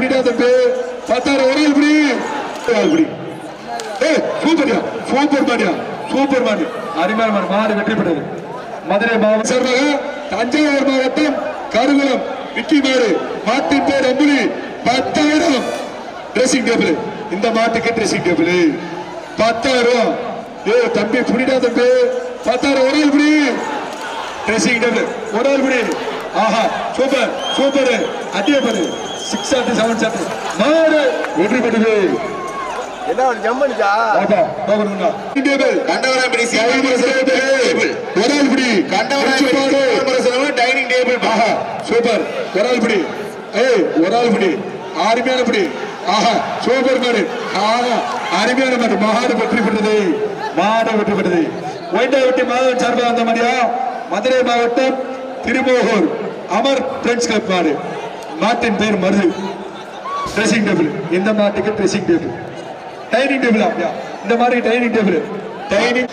புடிடா தம்பி பத்தாயிரம் ஆள் புடி புடி சூப்பர்யா சூப்பர் மாடியா சூப்பர் மாடி அருமையான மாடு மாடு வெற்றி பெற்றது. மதுரை மாவட்டம் சார்பாக தஞ்சாவூர் மாவட்டம் கருகுளம் விக்கி மாடு மாட்டின் பேர் அம்புலி. பத்தாயிரம் ட்ரெஸ்ஸிங் டேபிள் இந்த மாட்டுக்கு ட்ரெஸ்ஸிங் டேபிள் பத்தாயிரம் ஏ தம்பி புடிடா தம்பி பத்தாயிரம் ஒரு ஆள் புடி ட்ரெஸ்ஸிங் டேபிள் ஒரு ஆள் புடி ஆஹா சூப்பர் சூப்பர். அடிய பாரு. சிக்ஸ் ஆட்டு செவன் சாட்டு மாடு வெற்றி பெற்றது. என்ன ஒரு ஆமா போகணும்னா டேபிள் கண்டவராம்படி டேபிள் புடி கண்டவராம்படி டைனிங் டேபிள் ஆஹா சூப்பர். ஒரு ஆள் பிடி ஏய் ஒரு ஆள் பிடி அருமையான பிடி. ஆஹா சூப்பர் மாடு. ஆஹா அருமையான மாடு. மாடு வெற்றி பெற்றது. மாடு வெற்றி பெற்றது. மாதவன் சார்பாக வந்த மாதிரியா மதுரை மாவட்டம் திருமோகூர். அமர் பிரெண்ட்ஸ் கிளப் மாடு மாட்டின் பேர் மருது ட்ரெஸ்ஸிங் டேபிள் இந்த மாட்டுக்கு ட்ரெஸ்ஸிங் டேபிள் டைனிங் டேபிள் அப்படியா இந்த மாதிரி டைனிங் டேபிள் டைனிங்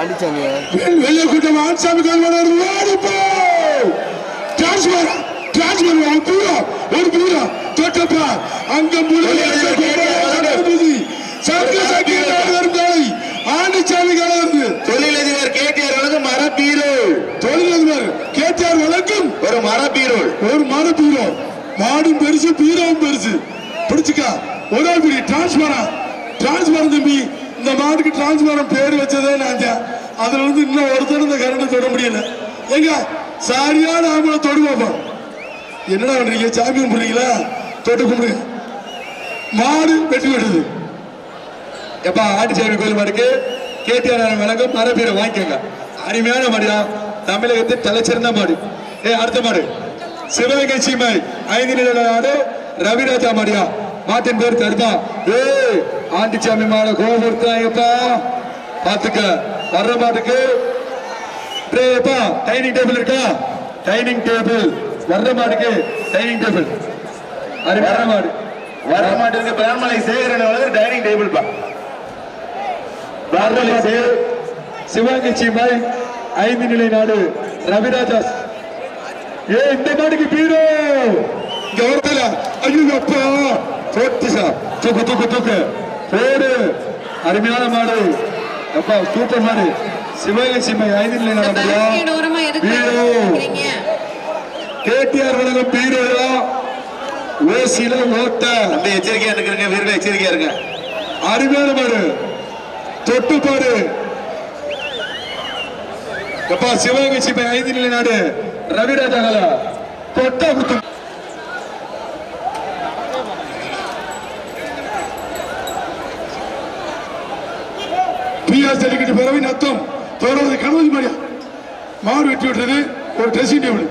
அடிச்சாங்க வெள்ளக்கூட்டம் ஆட்சாமி கல்வனர் ஓடிப்போ டிரான்ஸ்பர் டிரான்ஸ்பர் ஒரு பூரா ஒரு பூரா தொட்டப்பா அங்க முழுவதும் சக்கிய வருந்தாய் ஆண்டிச்சாமி கலந்து ஒரு மர பீரோல் ஒரு மர பீரோ மாடும் பெருசு பீரோவும் பெருசு. பிடிச்சுக்கா. ஒரு ஆள் பிடி டிரான்ஸ்பரன் டிரான்ஸ்பரன் தம்பி இந்த மாட்டுக்கு டிரான்ஸ்பரன் பேர் வச்சதே நான் அதுல இருந்து இன்னும் ஒருத்தர் இந்த கரண்ட் தொட முடியல. எங்க சரியான ஆம்பளை தொடு பார்ப்போம் என்னடா பண்றீங்க? சாமி கும்பிடுறீங்களா? தொட்டு கும்பிடுங்க மாடு வெட்டி விடுது. எப்பா ஆட்டுச்சாமி கோயில் மாடுக்கு கேடிஆர் விளக்கம் மரபீரை வாங்கிக்கோங்க. அருமையான மாடியா தமிழகத்தில் தலைச்சிறந்த மாடு. அடுத்த மாடு சிவகங்கை சீமை ஐந்து நில நாடு ரவிராஜா மாடியா மாட்டின் பேர் தருதா ஏ ஆண்டிச்சாமி மாட கோபுரத்தாங்கப்பா பாத்துக்க வர்ற மாட்டுக்கு டேப்பா டைனிங் டேபிள் இருக்கா? டைனிங் டேபிள் வர்ற மாட்டுக்கு டைனிங் டேபிள் அது அருமையான மாடு வர மாட்டிற்கு பிராமலை சேகரன் வழங்கும் டைனிங் டேபிள் பா. வர்ற மாடு சிவகங்கை சீமை ஐந்து நிலை நாடு. ரவிராஜா ஏ இந்த மாடுக்கு பீரோ! இங்க வரல ஐயோ அப்பா போட்டு சார். தூக்கு தூக்கு தூக்கு. போடு. அருமையான மாடு. அப்பா சூப்பர் மாடு. சிவகங்கை சீமை ஐந்து நிலை நாடு பேஸ்கெட் ஓரமா எதுக்கு பீரோ? கேடிஆர் வழங்கும் பீரோயா ஓசில ஓட்ட அந்த எச்சரிக்கையா இருக்கிறங்க வீரர்கள் எச்சரிக்கையா இருங்க. அருமையான மாடு. தொட்டு பாடு எப்பா சிவகங்கை சிப்பை ஐந்து நிலை நாடு. ரவிராஜாகல தொட்டா குத்து. பிஆர் ஜல்லிக்கட்டு பிறவி நத்தம். தொடர்ந்து கணவன் மாடியா மாடு வெட்டி விட்டது. ஒரு ட்ரெஸ்ஸிங் டேபிள்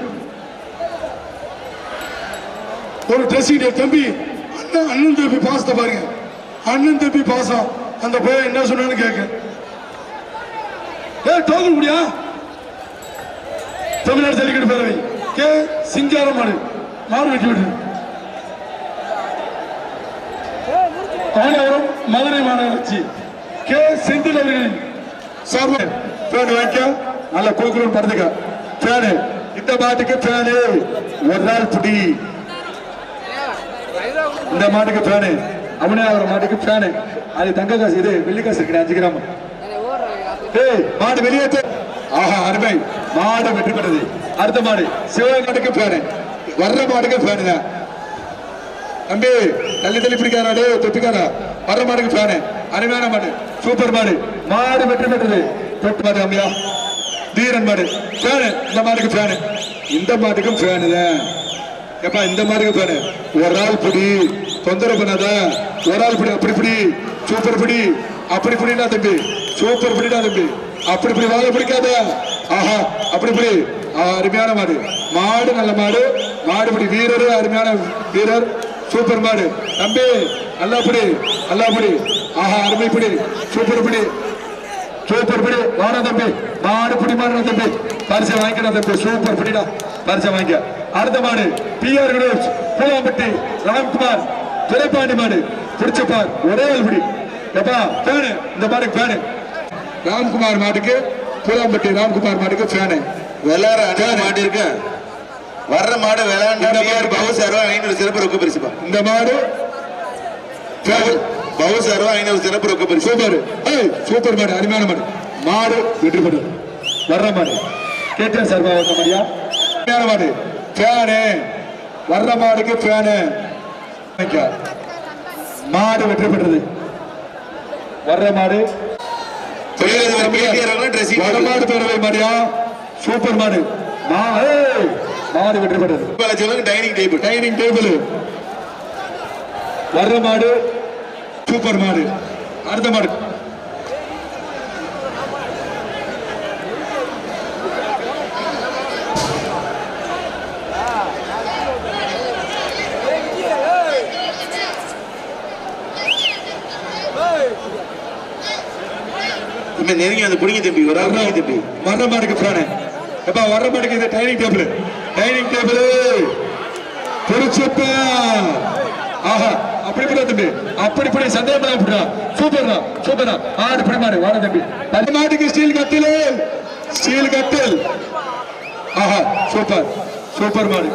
ஒரு ட்ரெஸ்ஸிங் டேபிள் தம்பி அண்ணன் அண்ணன் தம்பி பாசத்தை பாருங்க. அண்ணன் தம்பி பாசம். அந்த பையன் என்ன சொன்னான்னு கேட்க. ஏ டோக்கன் முடியா தமிழ்நாடு ஜல்லிக்கட்டு பேரவை. கே. சிங்காரம் மாடு மாடு வெட்டி விட்டு ஆனவரம் மதுரை மாநகராட்சி. கே. செந்தில் அவர்களின் சார்பில் ஃபேன் வாங்கிக்க. நல்ல கோகுலம் படுத்துக்க. பேனு இந்த மாட்டுக்கு பேனு ஒரு நாள் புடி இந்த மாட்டுக்கு பேனு அவனே அவர் மாட்டுக்கு பேனு அது தங்க காசு இது வெள்ளி காசு இருக்கிறேன் அஞ்சு கிராம். மாடு வெளியேற்ற ஆஹா அருமை. மாடு வெற்றி பெற்றது. அடுத்த மாடு சிவகங்கை மாட்டுக்கு வர்ற மாட்டுக்கு ஃபேனு தம்பி தள்ளி தள்ளி பிடிக்காரா டே தொப்பிக்காரா வர்ற மாடுக்கு ஃபேனு அருமையான மாடு சூப்பர் மாடு. மாடு வெற்றி பெற்றது. தொட்டு மாடு அம்மையா. தீரன் மாடு பேனு இந்த மாடுக்கு பேனு இந்த மாட்டுக்கும் ஃபேனு ஏப்பா இந்த மாதிரி பேனு ஒரு ஆள் பிடி. தொந்தரவு பண்ணாத. ஒரு ஆள் பிடி அப்படி பிடி. சூப்பர் பிடி. அப்படி பிடினா தம்பி. சூப்பர் பிடினா தம்பி. அப்படி இப்படி வாழ பிடிக்காத. ஆஹா அப்படி இப்படி. ஆ, அருமையான மாடு. மாடு நல்ல மாடு. மாடு பிடி வீரர் அருமையான வீரர். சூப்பர் மாடு. தம்பி நல்லா பிடி நல்லா பிடி. ஆஹா அருமை பிடி. சூப்பர் பிடி. சூப்பர் பிடி. வாடா தம்பி. மாடு பிடி மாடு தம்பி. பரிசை வாங்கிக்கடா தம்பி. சூப்பர் பிடிடா. பரிசை வாங்கிக்க. அடுத்த மாடு பிஆர் வினோஜ் பூலாம்பட்டி ராம்குமார். துரைப்பாண்டி மாடு. பிடிச்சப்பார் ஒரே பிடி. எப்பா பேனு. இந்த மாடுக்கு பேனு. ராம்குமார் மாட்டுக்கு பூலாம்பட்டி ராம்குமார் மாட்டுக்கு ஃபேனு வெள்ளார அண்ணா மாட்டிருக்க. வர்ற மாடு விளையாண்டா பவுஸ் அருவா ஐநூறு சிறப்பு ரொக்க பரிசுப்பா இந்த மாடு பவு- பவுஸ் அருவா ஐநூறு சிறப்பு ரொக்க பரிசு. சூப்பர். சூப்பர் மாடு அருமையான மாடு. மாடு வெற்றி பெற்று வர்ற மாடு. கேட்டேன் சார் மாதிரியா அருமையான மாடு. ஃபேனு வர்ற மாடுக்கு ஃபேனு மாடு வெற்றி பெற்றது வர்ற மாடு. தொழிலதிபர் பிடிஆர் அவர்கள் ட்ரெஸ்ஸிங் வட மாடு பேரவை மாடியா? சூப்பர் மாடு. மாடு வெற்றி பெற்றது. டைனிங் டேபிள் டைனிங் டேபிள் வர்ற மாடு சூப்பர் மாடு. அடுத்த மாடு. இப்ப நெருங்கி வந்து குடிங்க தம்பி ஒரு ஆள் தம்பி. வர்ற மாட்டுக்கு பிராணு. எப்பா வர்ற மாட்டுக்கு இந்த டைனிங் டேபிள் டைனிங் டேபிள் திருச்சப்பா. ஆஹா அப்படி பண்ண தம்பி. அப்படி இப்படி சந்தேகம் அப்படிடா சூப்பர்டா சூப்பர்டா ஆடு இப்படி மாடு வாட தம்பி. அந்த மாட்டுக்கு ஸ்டீல் கட்டில். ஸ்டீல் கட்டில். ஆஹா சூப்பர் சூப்பர் மாடு.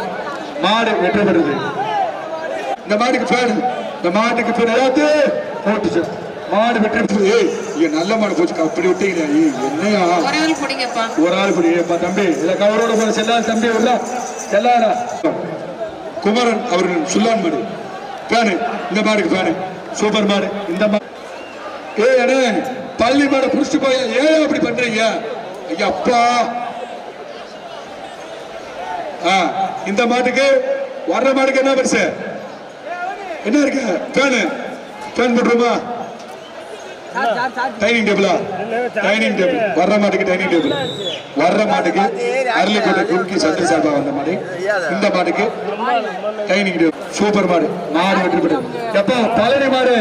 மாடு வெற்றி பெறுது இந்த மாட்டுக்கு பேரு இந்த மாட்டுக்கு பேரு ஏத்து போட்டுச்சு. மாடு பெறுது ஏய் நல்ல மாடு போச்சு அப்படி விட்டீங்க ஏய் என்னையா? ஒரே பிடிங்கப்பா. ஆள் ஏப்பா தம்பி. இத கவரோட போற செல்லா தம்பி உள்ள. செல்லாரா குமரன் அவர்கள் சுல்லான் மாடு. பேனு இந்த மாடுக்கு பேனு. சூப்பர் மாடு இந்த மாடு ஏய் அண்ணே பள்ளி மாடை புடிச்சிட்டு போய் ஏன் அப்படி பண்றீங்க? ஐயா அப்பா. ஆ இந்த மாட்டுக்கு வர்ற மாட்டுக்கு என்ன பரிசு? என்ன இருக்கு? பேனு. பேன் போட்டுருமா? டைனிங் டேபிளா டைனிங் டேபிள் வர்ற மாட்டுக்கு டைனிங் டேபிள் வர்ற மாட்டுக்கு அருளிக்கோட்டை குறுக்கி சட்டை சார்பா வந்த மாடு. இந்த மாட்டுக்கு டைனிங் டேபிள் சூப்பர் மாடு. மாடு வெற்றி பெற்று எப்போ பழனி மாடு.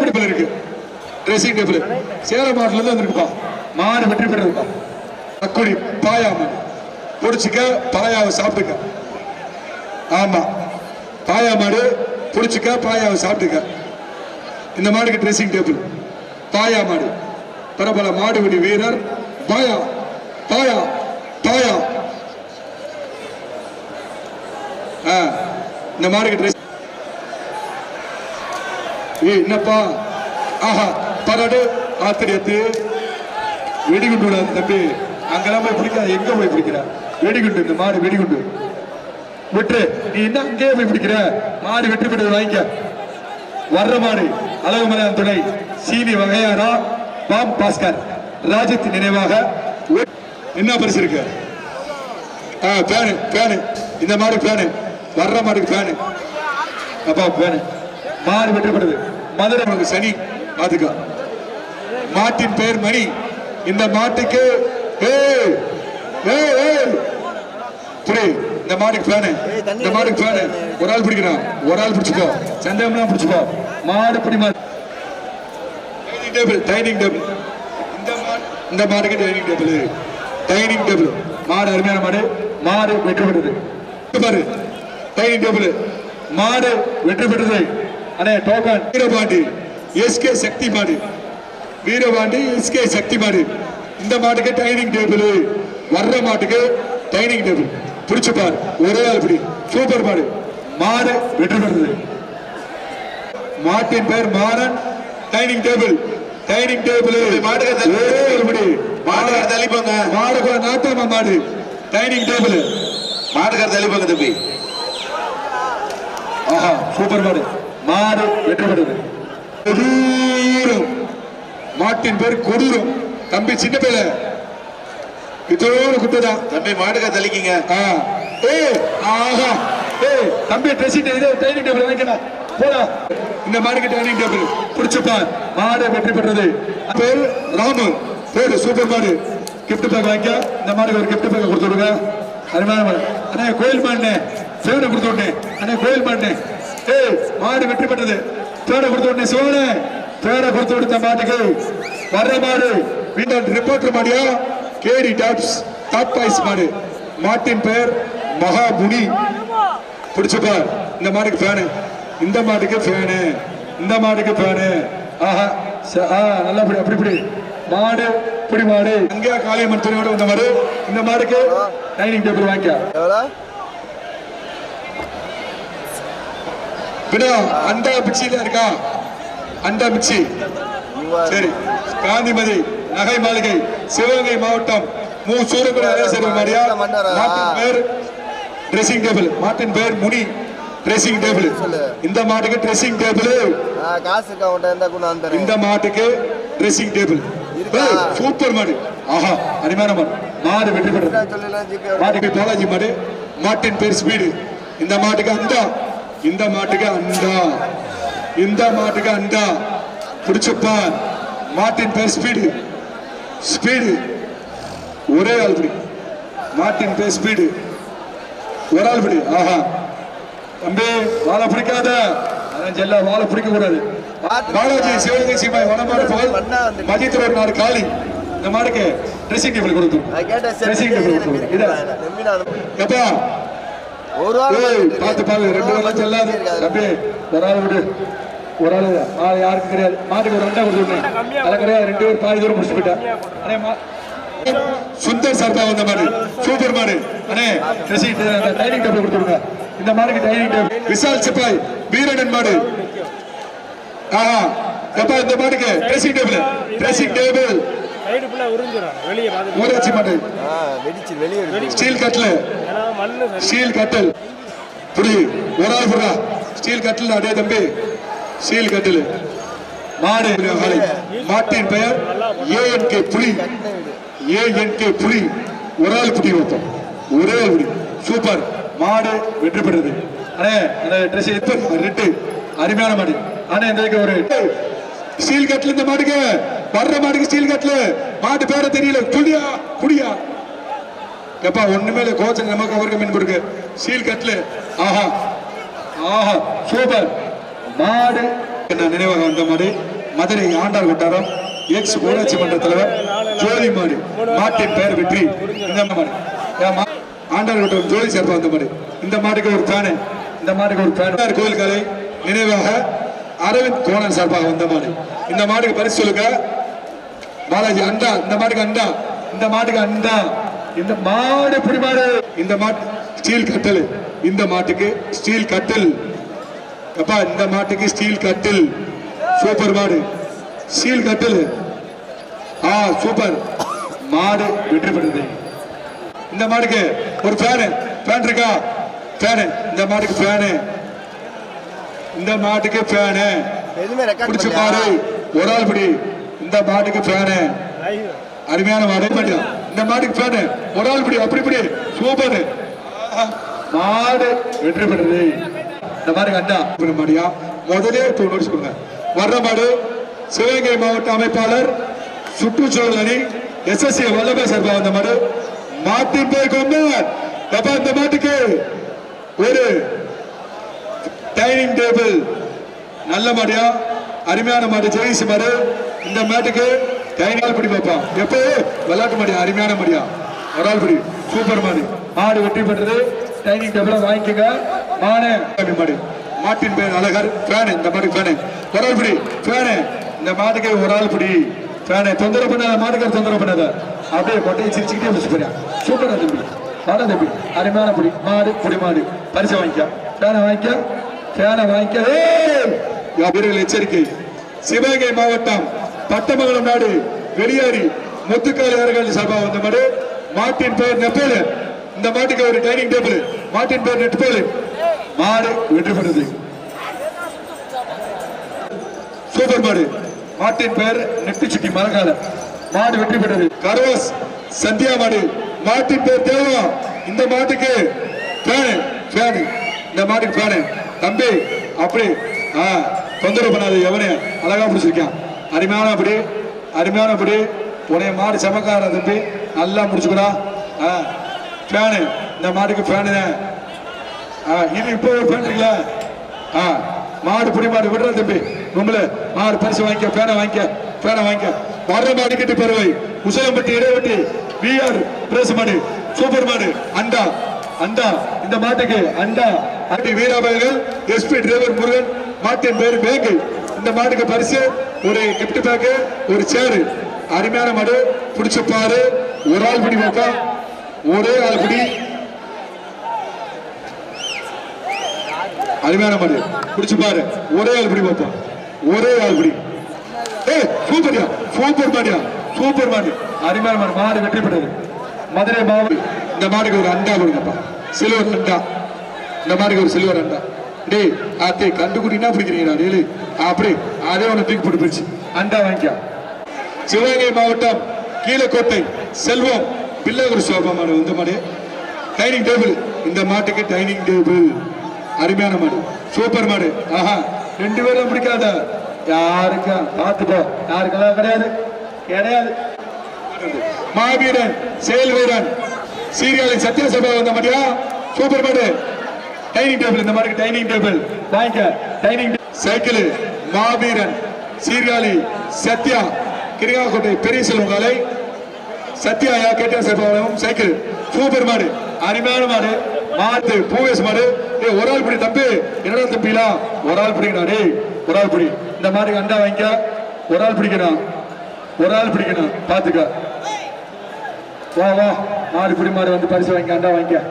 பிடிப்பில் இருக்கு. ட்ரெஸ்ஸிங் டேபிள் சேர மாட்டுல இருந்து வந்திருக்குப்பா. மாடு வெற்றி பெற்றதுப்பா. அக்குடி பாயா மாடு. பிடிச்சிக்க பாயாவை சாப்பிட்டுக்க. ஆமா. பாயா மாடு பிடிச்சிக்க பாயாவை சாப்பிட்டுக்க. இந்த மாடுக்கு ட்ரெஸ்ஸிங் டேபிள் பாயா மாடு. பிரபல மாடுபிடி வீரர். பாயா பாயா தாயா. இந்த மாடுக்கு ட்ரெஸ் ஏய் என்னப்பா? ஆஹா பரடு ஆத்திரியத்து. வெடிகுண்டு தம்பி. அங்கெல்லாம் போய் பிடிக்காது எங்க போய் பிடிக்கிற? வெடிகுண்டு இந்த மாடு வெடிகுண்டு. விட்டு நீ என்ன அங்கேயே போய் பிடிக்கிற? மாடு வெற்றி பெற்றது வாங்கிக்க. வர்ற மாடு. அழகுமலையான் துணை சீனி வகையாரா பாம் பாஸ்கர். ராஜத் நினைவாக என்ன பரிசு இருக்கு? ஆ பேனு பேனு இந்த மாடு பேனு வர்ற மாடுக்கு பேனு அப்பா பேனு மாடு வெற்றப்படுது. மதுரை நமக்கு சனி பாத்துக்கோ. மாட்டின் பெயர் மணி. இந்த மாட்டுக்கு புரி இந்த மாட்டுக்கு ஃபேனு இந்த மாட்டுக்கு ஃபேனு ஒரு ஆள் பிடிக்கிறான் ஒரு ஆள் பிடிச்சுக்கோ. சந்தேகம்லாம் பிடிச்சுக்கோ. மாடு பிடி மாடு. டைனிங் டேபிள் டைனிங் டேபிள் இந்த மாடு இந்த மாடுக்கு டைனிங் டேபிள் டைனிங் டேபிள் மாடு அருமையான மாடு. மாடு வெற்றி பெற்றது பாரு. டைனிங் டேபிள் மாடு வெற்றி பெற்றது அண்ணே டோக்கன். வீரபாண்டி எஸ்கே சக்தி மாடு. வீரபாண்டி எஸ்கே சக்தி மாடு. இந்த மாட்டுக்கு டைனிங் டேபிள் வர்ற மாட்டுக்கு டைனிங் டேபிள் பிடிச்சு பாரு. ஒரே ஆள் பிடி. சூப்பர் மாடு. மாடு வெற்றி பெற்றது மாட்டின் பேர் Maran. Dining table dining table ஒரே ஒரு பிடி மாட்டுக்கார தள்ளி போங்க மாடு நாட்டாம மாடு. டைனிங் டேபிள் மாட்டுக்கார தள்ளி போங்க தம்பி. ஆஹா சூப்பர் மாடு. மாடு வெற்றி பெற்றது கொடூரம். மாட்டின் பேர் கொடூரம். தம்பி சின்ன பேல இதோடு குட்டுதான் தம்பி மாட்டுக்கார தள்ளிக்கிங்க. ஆ. ஏய் ஆஹா. ஏய் தம்பி ட்ரெஸ்ஸிங் இது டைனிங் டேபிள் போடா இந்த மாடுக்கு டைனிங் டேபிள் பிடிச்சப்பான் மாடு வெற்றி பெற்றது. பேர் ராமு. பேரு சூப்பர் மாடு. gift பேக் வாங்கிக்க. இந்த மாடுக்கு ஒரு gift பேக் கொடுத்துருங்க அருமையான மாடு. அண்ணே கோயில் மாடுனே சேவனை கொடுத்து விட்டேன் அண்ணே கோயில் மாடுனே ஏய் மாடு வெற்றி பெற்றது. பேரை கொடுத்து விட்டேன் சிவனே. பேரை கொடுத்து விடுத்த மாட்டுக்கு வர்ற மாடு. வீட்டான் ரிப்போர்ட் மாடியா? கேடி டாப்ஸ் டாப் பாய்ஸ் மாடு. மாட்டின் பெயர் மகாமுனி பிடிச்சப்பா இந்த மாடுக்கு ஃபேனு இந்த மாட்டுக்கு ஃபேனு இந்த மாட்டுக்கு ஃபேனு ஆஹா ச- ஆ நல்லா பிடி அப்படி பிடி. மாடு புடி மாடு. அங்கே காளியம்மன் துணியோட வந்த மாடு. இந்த மாடுக்கு டைனிங் டேபிள் வாங்கிக்க. விடா அண்டா பிச்சியில இருக்கா? அண்டா பிச்சி சரி. காந்திமதி நகை மாளிகை சிவகங்கை மாவட்டம் மு. சூரக்குடி அரசர் மாரியா. மாட்டின் பேர் ட்ரெஸ்ஸிங் டேபிள் மாட்டின் பேர் முனி. ட்ரெஸ்ஸிங் டேபிள் இந்த மாட்டுக்கு ட்ரெஸ்ஸிங் டேபிள் காசு வந்துடுறேன். இந்த மாட்டுக்கு ட்ரெஸ்ஸிங் டேபிள்? சூப்பர் மாடு. ஆஹா அருமையான மாடு. மாடு வெற்றி பெற்றது. மாட்டுக்கு பாலாஜி மாடு. மாட்டின் பேர் ஸ்பீடு. இந்த மாட்டுக்கு அண்டா இந்த மாட்டுக்கு அண்டா இந்த மாட்டுக்கு அண்டா பிடிச்சுப்பான் மாட்டின் பேர் ஸ்பீடு. ஸ்பீடு. ஒரே ஆள் பிடி. மாட்டின் பேர் ஸ்பீடு. ஒரு ஆள் பிடி. ஆஹா. தம்பி வாழை பிடிக்காத. செல்ல வாழை பிடிக்க கூடாது பாலாஜி சிவகங்கை சீமாய் வனமாடு புகழ் மதியத்தில் ஒரு நாடு காளி இந்த மாடுக்கு ட்ரெஸ்ஸிங் டேபிள் கொடுத்தோம் நான் கேட்டேன் Dressing table சரி கொடுத்து. இதா. நம்பி நான் எப்பா ஒரு பார்த்து பாரு ரெண்டு பேரும் செல்லாது. தம்பி ஒரு ஆள் விடு. ஒரு ஆள் ஆள் யாருக்கும் கிடையாது. மாட்டுக்கு ஒரு ரெண்டா கொடுத்துருந்தேன் அதில் கிடையாது. ரெண்டு பேர் பாதி தூரம் முடிச்சு போயிட்டா. அண்ணே மா சுந்தர் சர்பா வந்த மாடு. சூப்பர் மாடு. அண்ணே ட்ரெஸ்ஸிங் டைனிங் டேபிள் கொடுத்துருங்க இந்த மாடுக்கு டைனிங் டேபிள் விசால் சிப்பாய் வீரடன் மாடு. ஆஹா எப்பா இந்த மாட்டுக்கு ட்ரெஸ்ஸிங் டேபிள் ட்ரெஸ்ஸிங் டேபிள் ஊராட்சி மாடு ஆ வெடிச்சு வெளியே இருக்கு ஸ்டீல் சரி. ஸ்டீல் கட்டல் புடி ஒரு ஆள் புடா ஸ்டீல் கட்டில் அடே தம்பி. ஸ்டீல் கட்டில் மாடு. மாட்டின் பெயர் ஏஎன்கே புலி. ஏஎன்கே புலி. ஒரு ஆள் புடி வைப்போம். ஒரே ஆள் புடி சூப்பர் மாடு வெற்றி பெறுது. அண்ணே அந்த ட்ரெஸ் எடுத்து ரெட்டு. அருமையான மாடு. அண்ணே இந்த ஒரு ஸ்டீல் கட்டில் இந்த மாடுக்கு. வர்ற மாடுக்கு ஸ்டீல் கட்டில் மாட்டு பேர தெரியல. புடியா புடியா எப்பா ஒண்ணுமே இல்லை. கோச்சன் நமக்கு அவருக்கு மீன் கொடுக்கு ஸ்டீல் கட்ல ஆஹா. ஆஹா சூப்பர். மாடு. என்ன நினைவாக வந்த மாடு? மதுரை ஆண்டார் கொட்டாரம் எக்ஸ் ஊராட்சி மன்ற தலைவர் ஜோதி மாடு. மாட்டின் பெயர் வெற்றி. இந்த மாடு. ஏன் மா- ஜோதி சேர்ப்பா வந்த மாடு இந்த மாட்டுக்கு ஒரு பேனு. இந்த மாட்டுக்கு ஒரு ஃபேன் கோயில் கலை நினைவாக அரவிந்த் கோணன் சார்பாக வந்த மாடு. இந்த மாட்டுக்கு பரிசு சொல்லுங்க. பாலாஜி அண்டா. இந்த மாட்டுக்கு அண்டா. இந்த மாட்டுக்கு அண்டா. இந்த மாடு புடி மாடு? இந்த மாட்டு ஸ்டீல் கட்டல். இந்த மாட்டுக்கு ஸ்டீல் கட்டில். அப்பா இந்த மாட்டுக்கு ஸ்டீல் கட்டில். சூப்பர் மாடு. ஸ்டீல் கட்டில். ஆ சூப்பர். மாடு வெற்றி பெறுது இந்த மாடுக்கு ஒரு ஃபேனு ஃபேன் இருக்கா? ஃபேனு இந்த மாட்டுக்கு ஃபேனு இந்த மாட்டுக்கு ஃபேனு பிடிச்சு பாரு. ஒரு ஆள் பிடி. இந்த மாட்டுக்கு ஃபேனு அருமையான மாடு. இந்த மாட்டுக்கு ஃபேனு ஒரு ஆள் பிடி. அப்படி பிடி. சூப்பர் மாடு வெற்றி பெற்றது. இந்த மாதிரி அண்டா மாடியா? முதலே நோட்டீஸ் கொடுங்க. வர்ற மாடு சிவகங்கை மாவட்ட அமைப்பாளர் சுற்றுச்சூழல் அணி எஸ்எஸ்சி வல்லப சார்பா வந்த மாடு மாட்டின் போய் கொண்டார். அப்ப இந்த மாட்டுக்கு ஒரு டைனிங் டேபிள். நல்ல மாடியா? அருமையான மாடு ஜெயிஸ் மாடு. இந்த மாட்டுக்கு டைனிங் பிடி பார்ப்பான். எப்போ? விளையாட்டு மாடியா அருமையான மாடியா? ஒரு ஆள் பிடி. சூப்பர் மாடு. மாடு வெற்றி பெற்றது. டைனிங் டேபிள வாங்கிக்கோங்க. மானே. அப்படி மாடு. மாட்டின் பேர் அழகர். ஃபேனு. இந்த மாட்டுக்கு ஃபேனு. ஒரு ஆள் பிடி. ஃபேனு. இந்த மாட்டுக்கு ஒரு ஆள் பிடி. ஃபேனு. தொந்தரவு பண்ணாத மாட்டுக்கு தொந்தரவு பண்ணாத. அப்படியே கொட்டையை சிரிச்சுக்கிட்டே முடிச்சு போறியா சூப்பரா தம்பி. வாடா தம்பி. அருமையான புடி. மாடு புடி மாடு. பரிசு வாங்கிக்க. ஃபேனை வாங்கிக்க. ஃபேனை வாங்கிக்க. வீரர்கள் எச்சரிக்கை. சிவகங்கை மாவட்டம் பட்டமங்கலம் நாடு வெளியாரி முத்துக்கால் அவர்கள் சபா வந்த மாடு மாட்டின் பெயர் நெப்பேலு. இந்த மாட்டுக்கு ஒரு டைனிங் டேபிள் மாட்டின் பேர் நெட்பேலு மாடு வெற்றி பெறுது சூப்பர் மாடு. மாட்டின் பெயர் நெட்டு சுட்டி மரகால மாடு வெற்றி பெற்றது. கரோஸ் சந்தியா மாடு மாட்டின் பெயர் தேவா. இந்த மாட்டுக்கு ஃபேனு ஃபேனு இந்த மாட்டுக்கு ஃபேனு தம்பி அப்படி. ஆ தொந்தரவு பண்ணாது எவனே அழகா பிடிச்சிருக்கான். அருமையான அப்படி அருமையான அப்படி. உனைய மாடு சமக்கார தம்பி? நல்லா முடிச்சுக்கூடா ஆ ஃபேனு இந்த மாட்டுக்கு ஃபேனு ஆ, இது இப்போ ஒரு ஃபேன் இருக்குல்ல? ஆ மாடு புடி மாடு விடுற தம்பி. உங்களை மாடு பரிசு வாங்கிக்க ஃபேனை வாங்கிக்க ஃபேனை வாங்கிக்க. வர்ற மாடு கிட்ட பருவை உசலம்பட்டி இடைவெட்டி விஆர் பிரேச மாடு சூப்பர் மாடு அண்டா அண்டா. இந்த மாட்டுக்கு அண்டா. அட்டி வீராபயர்கள் எஸ்பி டிரைவர் முருகன் மாட்டின் பேரு பேங்கு இந்த மாட்டுக்கு பரிசு ஒரு கிப்ட் பேக்கு ஒரு சேரு அருமையான மாடு. பிடிச்ச பாரு. ஒரு ஆள் பிடி வைப்பா ஒரே ஆள் பிடி. அருமையான மாடு. பிடிச்சு பாரு. ஒரே ஆள் பிடி வைப்பா ஒரே ஆள் பிடி. சூப்பர்யா சூப்பர் மாடியா சூப்பர் மாடு அருமையான மாடு மாடு வெற்றி பெற்றது மதுரை மாவட்டம் இந்த மாடுக்கு ஒரு அண்டா கொடுங்கப்பா. சிலுவர் அண்டா. இந்த மாடுக்கு ஒரு சிலுவர் அண்டா. டேய் ஆத்தே கண்டுக்குட்டினா பிடிக்கிறீங்களா டேலு அப்படி அதே ஒன்று தூக்கி போட்டு போயிடுச்சு அண்டா வாங்கிக்கா. சிவகங்கை மாவட்டம் கீழக்கோட்டை செல்வம் பிள்ளைகுரு சோபா மாடு இந்த மாடு. Dining table. இந்த மாட்டுக்கு டைனிங் டேபிள். அருமையான மாடு. சூப்பர் மாடு. ஆஹா ரெண்டு பேரும் பிடிக்காத. யாருக்கா பார்த்துப்போ யாருக்கெல்லாம் கிடையாது? கிடையாது. மாவீரன் செயல் வீரன் சீர்காழி சத்யசபா வந்த மாட்டியா சூப்பர் மாடு டைனிங் டேபிள் இந்த மாதிரி டைனிங் டேபிள் வாங்கிக்க டைனிங் சைக்கிள் மாவீரன் சீர்காழி சத்யா கிரிகாக்கோட்டை பெரிய செல்வம் காலை. சத்யா யா கேட்டா சைபாவளம் சைக்கிள் சூப்பர் மாடு அருமையான மாடு. மாடு பூவேஸ் மாடு. ஏய் ஒரு ஆள் பிடி தம்பி. என்னடா தப்பிலாம் ஒரு ஆள் பிடிக்கணும் ஒரு ஆள் பிடி. இந்த மாதிரி அண்டா வாங்கிக்க. ஒரு ஆள் பிடிக்கணும். ஒரு ஆள் பிடிக்கணும். பாத்துக்க. வா வா. மாடு பிடி மாடு வந்து பரிசு வாங்கிக்க அண்டா வாங்கிக்க.